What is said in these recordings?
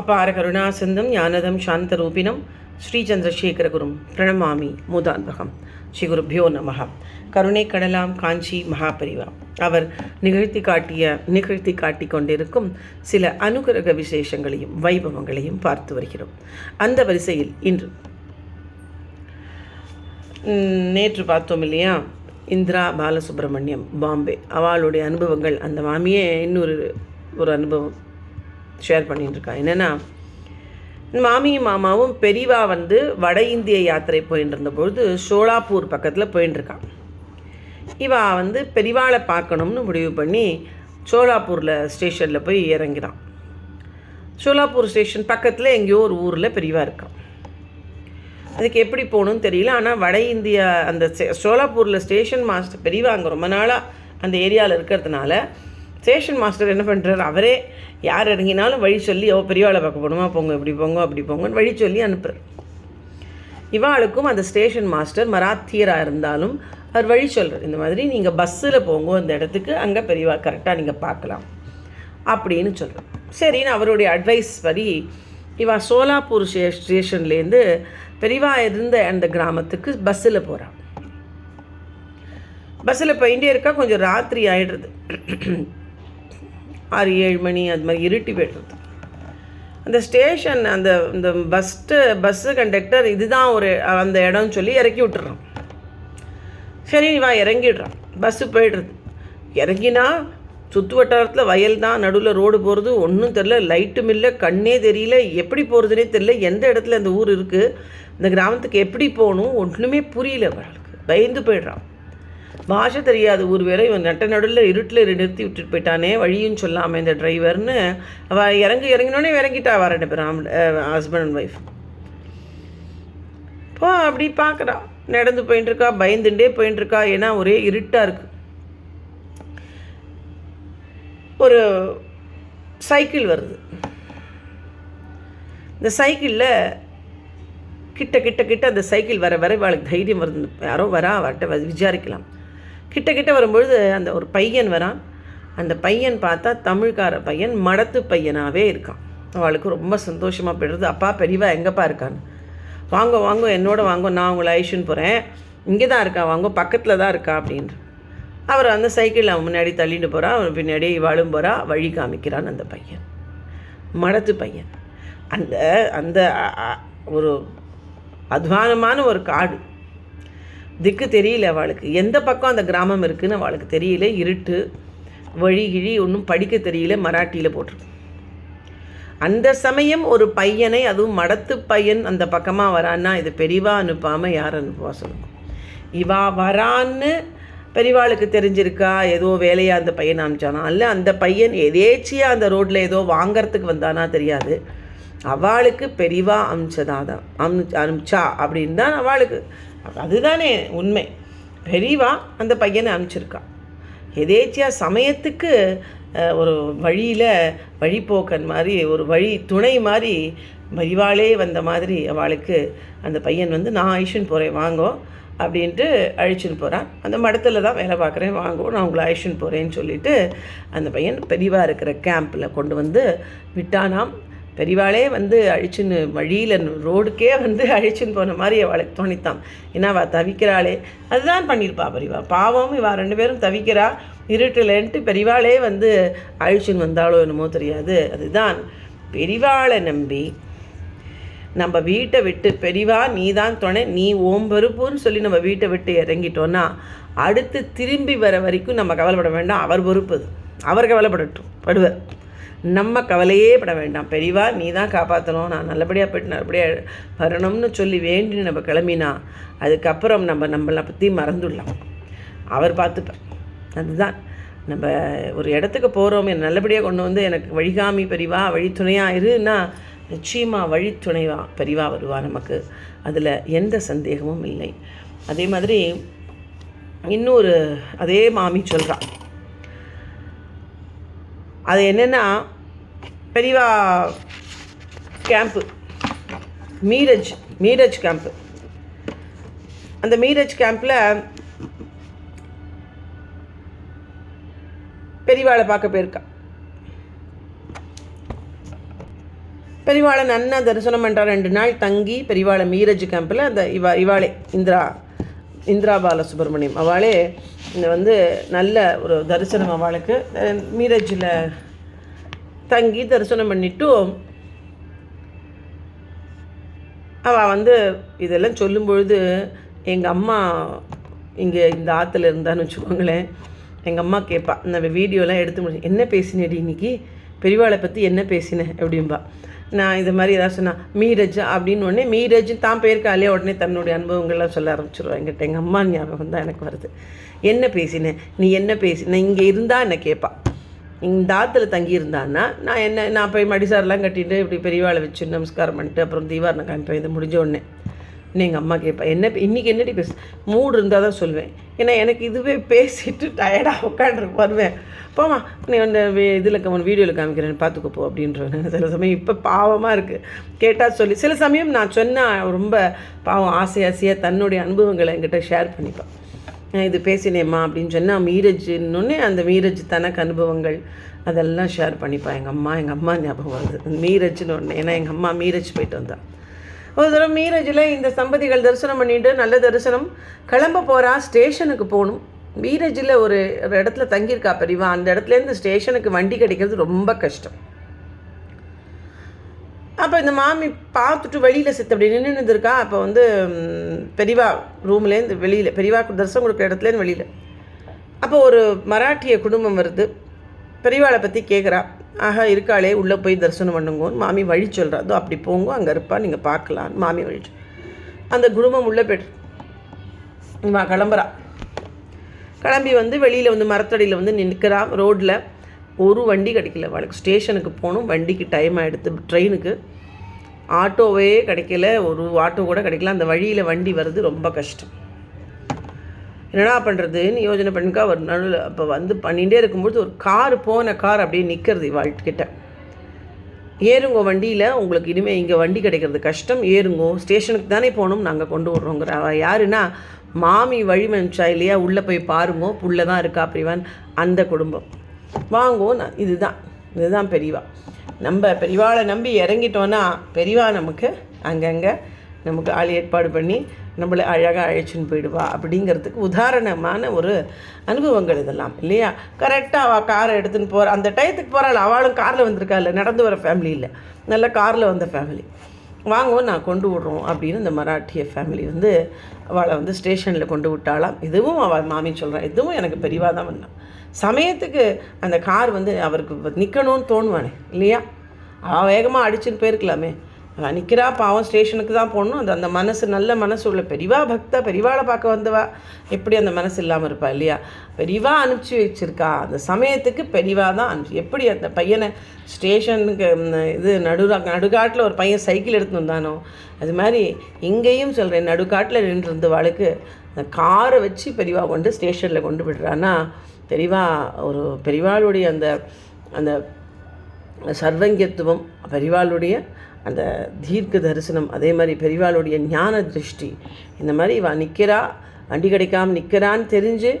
அபார கருணாசந்தம் ஞானதம் சாந்த ரூபினம் ஸ்ரீ சந்திரசேகர குரும் பிரணமாமி மூதான்பகம். ஸ்ரீ குருப்பியோ நமக கருணை கடலாம் காஞ்சி மகாபரிவா. அவர் நிகழ்த்தி காட்டிய நிகழ்த்தி காட்டி கொண்டிருக்கும் சில அனுகிரக விசேஷங்களையும் வைபவங்களையும் பார்த்து வருகிறோம். அந்த வரிசையில் இன்று நேற்று பார்த்தோம் இல்லையா? இந்திரா பாலசுப்ரமணியம் பாம்பே. அவளுடைய அனுபவங்கள் அந்த மாமியே இன்னொரு ஒரு அனுபவம். ஷேர் பண்ணிட்டுருக்கா என்னென்னா மாமியும் மாமாவும் பெரியவா வந்து வட இந்திய யாத்திரை போயின்னு இருந்தபொழுது சோலாப்பூர் பக்கத்தில் போயின்ட்டுருக்கான் இவா வந்து பெரிவாளை பார்க்கணும்னு முடிவு பண்ணி சோலாப்பூரில் ஸ்டேஷனில் போய் இறங்கிறான் சோலாப்பூர் ஸ்டேஷன் பக்கத்தில் எங்கேயோ ஒரு ஊரில் பெரியவா இருக்கான். அதுக்கு எப்படி போகணும்னு தெரியல. ஆனால் வட இந்தியா அந்த சோலாப்பூரில் ஸ்டேஷன் மாஸ்டர் பெரியவா அங்கே ரொம்ப நாளாக அந்த ஏரியாவில் இருக்கிறதுனால ஸ்டேஷன் மாஸ்டர் என்ன பண்ணுறாரு அவரே யார் இறங்கினாலும் வழி சொல்லி ஓ பெரியவாளை பார்க்க போகணுமா? போங்க இப்படி போங்க அப்படி போங்கன்னு வழி சொல்லி அனுப்புகிறார் இவாளுக்கும் அந்த ஸ்டேஷன் மாஸ்டர் மராத்தியராக இருந்தாலும் அவர் வழி சொல்கிறார் இந்த மாதிரி நீங்கள் பஸ்ஸில் போங்க அந்த இடத்துக்கு அங்கே பெரியவா கரெக்டாக நீங்கள் பார்க்கலாம். அப்படின்னு சொல்கிறார் சரின்னு அவருடைய அட்வைஸ் படி இவா சோலாப்பூர் ஸ்டே ஸ்டேஷன்லேருந்து பெரியவா இருந்த அந்த கிராமத்துக்கு பஸ்ஸில் போகிறான் பஸ்ஸில் போயிட்டே இருக்கா கொஞ்சம் ராத்திரி ஆகிடுறது ஆறு ஏழு மணி அது மாதிரி இருட்டி போய்டுறது அந்த ஸ்டேஷன் அந்த இந்த பஸ்ட்டு பஸ்ஸு கண்டக்டர் இதுதான் ஒரு அந்த இடம்னு சொல்லி இறக்கி விட்டுறான் சரி வா இறங்கிடுறான் பஸ்ஸு போயிடுறது இறங்கினா சுற்று வட்டாரத்தில் வயல் தான் நடுவில் ரோடு போகிறது ஒன்றும் தெரில லைட்டும் இல்லை கண்ணே தெரியல எப்படி போகிறதுனே தெரில எந்த இடத்துல அந்த ஊர் இருக்குது இந்த கிராமத்துக்கு எப்படி போகணும் ஒன்றுமே புரியல அவளுக்கு பயந்து போயிடுறான். பாஷை தெரியாது ஊர் வேற இவன் நட்ட நடுவில் இருட்டில் நிறுத்தி விட்டுட்டு போயிட்டானே வழியும் சொல்லாமல் இந்த டிரைவர்னு. அவள் இறங்கி இறங்கினோடனே இறங்கிட்டா அவ ரெண்டு பேரும் ஹஸ்பண்ட் அண்ட் ஒய்ஃப் இப்போ அப்படி பார்க்குறா நடந்து போயின்னு இருக்கா பயந்துட்டே போயின்னு இருக்கா ஏன்னா ஒரே இருட்டாக இருக்கு. ஒரு சைக்கிள் வருது. இந்த சைக்கிளில் கிட்ட கிட்ட கிட்ட அந்த சைக்கிள் வர வர அவளுக்கு தைரியம் வருது. யாரோ வரா அவர்கிட்ட விசாரிக்கலாம். கிட்ட கிட்ட வரும்பொழுது அந்த ஒரு பையன் வரான். அந்த பையன் பார்த்தா தமிழ்கார பையன் மடத்து பையனாகவே இருக்கான். அவளுக்கு ரொம்ப சந்தோஷமாக போயிடுறது அப்பா பெரியவா எங்கப்பா இருக்கான்னு. வாங்க வாங்க என்னோட வாங்க நான் உங்களை ஐஷன் போகிறேன் இங்கே தான் இருக்கா வாங்க பக்கத்தில் தான் இருக்கா அப்படின்ற அவர் அந்த சைக்கிளில் அவன் முன்னாடி தள்ளிட்டு போகிறான் அவன் பின்னாடி வாழும் போகிறா வழி காமிக்கிறான் அந்த பையன். மடத்து பையன். அந்த அந்த ஒரு அத்வானமான ஒரு காடு. திக்கு தெரியல அவளுக்கு. எந்த பக்கம் அந்த கிராமம் இருக்குன்னு அவளுக்கு தெரியல. இருட்டு வழி கிழி ஒன்றும் படிக்க தெரியல. மராட்டியில் போட்டிருக்கு. அந்த சமயம் ஒரு பையனை அதுவும் மடத்து பையன் அந்த பக்கமாக வரான்னா இது பெரியவா அனுப்பாமல் யார் அனுப்புவா சொல்லுங்க. இவா வரான்னு பெரியவாளுக்கு தெரிஞ்சிருக்கா? ஏதோ வேலையாக அந்த பையன் அனுப்பிச்சானா? இல்லை அந்த பையன் எதேச்சியாக அந்த ரோட்டில் ஏதோ வாங்கிறதுக்கு வந்தானா தெரியாது. அவளுக்கு பெரிவா அனுப்பிச்சதா தான். அனுப்பிச்சா அப்படின்னு தான் அவளுக்கு அதுதானே உண்மை. பெரியவா அந்த பையனை அனுப்பிச்சிருக்கா. எதேச்சியாக சமயத்துக்கு ஒரு வழியில் வழிப்போக்கன் மாதிரி ஒரு வழி துணை மாதிரி வரிவாளே வந்த மாதிரி அவளுக்கு அந்த பையன் வந்து நான் ஐஷன் போகிறேன் வாங்கோ அப்படின்ட்டு அழிச்சுன்னு போகிறான் அந்த மடத்தில் தான் வேலை பார்க்குறேன் வாங்கோ நான் உங்களை அழிச்சுன்னு போகிறேன்னு சொல்லிவிட்டு அந்த பையன் பெரியவா இருக்கிற கேம்பில் கொண்டு வந்து விட்டானாம். பெரிவாளே வந்து அழிச்சுன்னு வழியில் ரோடுக்கே வந்து அழிச்சுன்னு போன மாதிரி அவளுக்கு தோணித்தான். ஏன்னா அவள் தவிக்கிறாளே? அதுதான் பண்ணியிருப்பா பெரியவா பாவம் இவா ரெண்டு பேரும் தவிக்கிறா. இருட்டுலன்ட்டு பெரிவாளே வந்து அழிச்சுன்னு வந்தாளோ என்னமோ தெரியாது. அதுதான் பெரிவாளை நம்பி நம்ம வீட்டை விட்டு பெரிவா நீ தான் துணை. நீ ஓம்பருப்புன்னு சொல்லி நம்ம வீட்டை விட்டு இறங்கிட்டோன்னா அடுத்து திரும்பி வர வரைக்கும் நம்ம கவலைப்பட வேண்டாம். அவர் பொறுப்பு அவர் கவலைப்படட்டும். படுவர் நம்ம கவலையே பட வேண்டாம். பெரியவா நீ தான் காப்பாற்றணும் நான் நல்லபடியாக போயிட்டு நல்லபடியாக வரணும்னு சொல்லி வேண்டி நம்ம கிளம்பினா அதுக்கப்புறம் நம்ம நம்மளை பற்றி மறந்துடலாம். அவர் பார்த்துப்பார். அதுதான். நம்ம ஒரு இடத்துக்கு போகிறோம் என்னை நல்லபடியாக கொண்டு வந்து எனக்கு வழிகாமி பெரிவா வழித்துணையாக இருன்னா நிச்சயமாக வழித்துணைவா பெரிவா வருவா நமக்கு. அதில் எந்த சந்தேகமும் இல்லை. அதே மாதிரி இன்னொரு அதே மாமி சொல்கிறான் அது என்னென்னா பெரியவா கேம்ப்பு மீரஜ் மீரஜ் கேம்ப்பு அந்த மீரஜ் கேம்ப்பில் பெரியவாளை பார்க்க போயிருக்கா. பெரியவாளை நன்னா தரிசனம் பண்ணுறா ரெண்டு நாள் தங்கி பெரியவாளை மீரஜ் கேம்பில் அந்த இவா இவாளே இந்திரா இந்திரா பாலசுப்ரமணியம். அவளே இந்த வந்து நல்ல ஒரு தரிசனம் அவளுக்கு. மீரஜில் தங்கி தரிசனம் பண்ணிட்டு அவள் வந்து இதெல்லாம் சொல்லும் பொழுது எங்கள் அம்மா இங்கே இந்த ஆற்றுல இருந்தான்னு வச்சுக்கோங்களேன் எங்கள் அம்மா கேட்பா நம்ம வீடியோலாம் எடுத்து முடிச்சு என்ன பேசினேடி இன்னைக்கு? பெரியவாளை பற்றி என்ன பேசினேன் அப்படின்பா நான் இது மாதிரி ஏதாவது சொன்னா மீரஜ் அப்படின்னு உடனே மீரஜ் தான் பேருக்காலே உடனே தன்னுடைய அனுபவங்கள்லாம் சொல்ல ஆரம்பிச்சிருவா எங்கிட்ட எங்கள் அம்மா ஞாபகம் தான் எனக்கு வருது. என்ன பேசினேன் நீ என்ன பேசின இங்கே இருந்தால் என்னை கேட்பா இந்த ஆற்றுல தங்கியிருந்தான்னா நான் என்ன நான் போய் மடிசாரெலாம் கட்டிட்டு இப்படி பெரியவாளை வச்சு நமஸ்காரம் பண்ணிட்டு அப்புறம் தீவாரணம் காமிப்பேன் இது முடிஞ்ச உடனே. எங்கள் அம்மா கேட்பேன் என்ன இன்றைக்கி இன்னைக்கு என்னடி பேசு மூடு இருந்தால் தான் சொல்லுவேன். ஏன்னா எனக்கு இதுவே பேசிட்டு டயர்டாக உட்காந்து வருவேன். போமா நீ வந்து இதில் உன் வீடியோவில் காமிக்கிறேன் பார்த்துக்கோ போ அப்படின்றேன் சில சமயம் இப்போ பாவமாக இருக்குது கேட்டால் சொல்லி சில சமயம் நான் சொன்னால் ரொம்ப பாவம் ஆசை ஆசையாக தன்னுடைய அனுபவங்களை என்கிட்ட ஷேர் பண்ணிப்பேன் இது பேசினேம்மா அப்படின்னு சொன்னால் மீரஜ்னொன்னே அந்த மீரஜ் தனக்கு அனுபவங்கள் அதெல்லாம் ஷேர் பண்ணிப்பா. எங்கள் அம்மா எங்கள் அம்மா ஞாபகம் வருது. மீரஜ்னு ஒன்று ஏன்னா எங்கள் அம்மா மீரஜ் போயிட்டு வந்தா. ஒரு தடவை மீரஜில் இந்த சம்பதிகள் தரிசனம் பண்ணிட்டு நல்ல தரிசனம். கிளம்ப போகிறா ஸ்டேஷனுக்கு போகணும். மீரஜில் ஒரு ஒரு இடத்துல தங்கியிருக்கா பெரியவா. அந்த இடத்துலேருந்து ஸ்டேஷனுக்கு வண்டி கிடைக்கிறது ரொம்ப கஷ்டம். அந்த இந்த மாமி பார்த்துட்டு வெளியில் செத்து அப்படி நின்று இருந்திருக்கா அப்போ வந்து பெரியவா ரூம்லேருந்து வெளியில் பெரியவா தரிசனம் கொடுக்குற இடத்துலேருந்து வெளியில். அப்போ ஒரு மராட்டிய குடும்பம் வருது. பெரியவாளை பற்றி கேட்குறா ஆஹா இருக்காளே உள்ளே போய் தரிசனம் பண்ணுங்கன்னு மாமி வழி சொல்கிறா அதோ அப்படி போங்க அங்கே இருப்பா நீங்கள் பார்க்கலாம் மாமி வழி அந்த குடும்பம் உள்ளே போய்ட்டு வா கிளம்புறா. கிளம்பி வந்து வெளியில் வந்து மரத்தடியில் வந்து நிற்கிறா ரோட்டில் ஒரு வண்டி கிடைக்கல. அவளுக்கு ஸ்டேஷனுக்கு போகணும். வண்டிக்கு டைம் ஆகிடுது ட்ரெயினுக்கு. ஆட்டோவே கிடைக்கல ஒரு ஆட்டோ கூட கிடைக்கல. அந்த வழியில் வண்டி வர்றது ரொம்ப கஷ்டம். என்னடா பண்ணுறதுன்னு யோஜனை பண்ணிக்கா ஒரு நடுவில் அப்போ வந்து பண்ணிகிட்டே இருக்கும்போது ஒரு கார் போன கார் அப்படியே நிற்கிறது வாழ்கிட்ட ஏறுங்கோ வண்டியில் உங்களுக்கு இனிமேல் இங்கே வண்டி கிடைக்கிறது கஷ்டம். ஏறுங்கோ ஸ்டேஷனுக்கு தானே போகணும் நாங்கள் கொண்டு வர்றோங்கிற. அவள் யாருன்னா மாமி வழிமனுச்சா இல்லையா உள்ளே போய் பாருங்கோ புள்ள தான் இருக்கா பிரிவான். அந்த குடும்பம். வாங்கோ நான் இதுதான். இதுதான் பெரியவா. நம்ம பெரியவாளை நம்பி இறங்கிட்டோன்னா பெரியவா நமக்கு அங்கங்கே நமக்கு ஆள் ஏற்பாடு பண்ணி நம்மளை அழகாக அழைச்சின்னு போயிடுவா அப்படிங்கிறதுக்கு உதாரணமான ஒரு அனுபவங்கள் இதெல்லாம் இல்லையா? கரெக்டாக அவள் காரை எடுத்துன்னு போகிற அந்த டயத்துக்கு போகிறாள் அவளும் காரில் வந்திருக்காள் நடந்து வர ஃபேமிலி இல்லை. நல்ல காரில் வந்த ஃபேமிலி வாங்குவோம் நான் கொண்டு விட்றோம் அப்படின்னு இந்த மராட்டிய ஃபேமிலி வந்து அவளை வந்து ஸ்டேஷனில் கொண்டு விட்டாளாம். இதுவும் அவள் மாமி சொல்கிறான் இதுவும் எனக்கு பெரியவா தான் வந்தான். சமயத்துக்கு அந்த கார் வந்து அவருக்கு நிற்கணும்னு தோணுவானே இல்லையா? அவன் வேகமாக அடிச்சுன்னு போயிருக்கலாமே. நிற்கிறா பாவம் ஸ்டேஷனுக்கு தான் போகணும். அது அந்த மனசு நல்ல மனசு உள்ள பெரிவா பக்தா பெரிவாளை பார்க்க வந்தவா? எப்படி அந்த மனசு இல்லாமல் இருப்பா இல்லையா? பெரிவா அனுப்பிச்சி வச்சிருக்கா. அந்த சமயத்துக்கு பெரிவா தான் அனுப்பிச்சு எப்படி அந்த பையனை ஸ்டேஷனுக்கு இது நடு நடுக்காட்டில் ஒரு பையன் சைக்கிள் எடுத்துன்னு வந்தானோ? அது மாதிரி இங்கேயும் சொல்கிறேன் நடுக்காட்டில் நின்றுருந்தவாளுக்கு அந்த காரை வச்சு பெரிவா கொண்டு ஸ்டேஷனில் கொண்டு விடுறான்னா பெரிவா ஒரு பெரிவாளுடைய அந்த அந்த சர்வங்கியத்துவம் பெரிவாளுடைய அந்த தீர்க்க தரிசனம் அதே மாதிரி பெரிவாளுடைய ஞான திருஷ்டி இந்த மாதிரி இவள் நிற்கிறா வண்டி கிடைக்காம நிற்கிறான்னு தெரிஞ்சு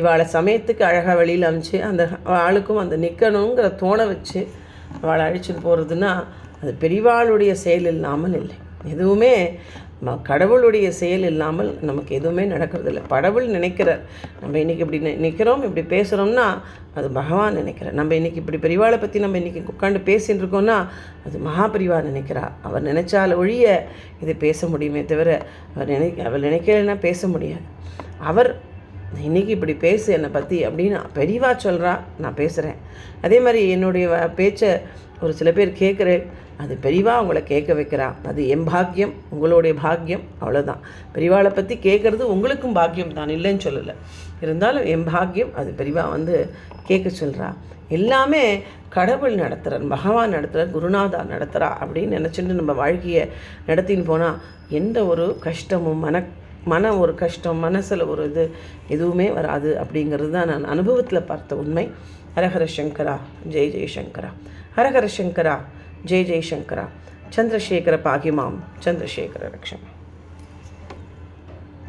இவாளை சமயத்துக்கு அழகாக வெளியில் அமிச்சு அந்த ஆளுக்கும் அந்த நிற்கணுங்கிற தோணை வச்சு அவளை அழிச்சிட்டு போகிறதுனா அது பெரிவாளுடைய செயல் இல்லாமல் இல்லை. எதுவுமே கடவுளுடைய செயல் இல்லாமல் நமக்கு எதுவுமே நடக்கிறதில்ல. கடவுள் நினைக்கிறார் நம்ம இன்றைக்கி இப்படி நினைக்கிறோம் நிற்கிறோம் இப்படி பேசுகிறோம்னா அது பகவான் நினைக்கிறார். நம்ம இன்றைக்கி இப்படி பெரிவாளை பற்றி நம்ம இன்றைக்கி உட்காந்து பேசின்னு இருக்கோம்னா அது மகா பெரிவா நினைக்கிறா. அவர் நினைச்சால் ஒழிய இதை பேச முடியுமே தவிர அவர் நினை அவர் நினைக்கலைன்னா பேச முடியாது. அவர் இன்னைக்கு இப்படி பேசு என்னை பற்றி அப்படின்னு பெரியவா சொல்கிறா நான் பேசுகிறேன் அதே மாதிரி என்னுடைய பேச்சை ஒரு சில பேர் கேட்குறேன் அது பெரியவா அவங்கள கேட்க வைக்கிறா? அது என் பாக்கியம் உங்களுடைய பாக்கியம் அவ்வளோதான் பெரியவாளை பற்றி கேட்குறது உங்களுக்கும் பாக்கியம் தான் இல்லைன்னு சொல்லலை. இருந்தாலும் என் பாக்கியம் அது பெரியவா வந்து கேட்க சொல்கிறா எல்லாமே கடவுள் நடத்துகிறார் பகவான் நடத்துகிறார் குருநாதா நடத்துகிறா அப்படின்னு நினச்சிட்டு நம்ம வாழ்க்கையை நடத்தின்னு போனால் எந்த ஒரு கஷ்டமும் மன மன ஒரு கஷ்டம் மனசில் ஒரு இது எதுவுமே வராது அப்படிங்கிறது தான் நான் அனுபவத்தில் பார்த்த உண்மை. ஹரஹர சங்கரா ஜெய் ஜெய்சங்கரா ஹரஹர சங்கரா ஜெய் ஜெய்சங்கரா சந்திரசேகர பாகிமாம் சந்திரசேகர ரக்ஷமா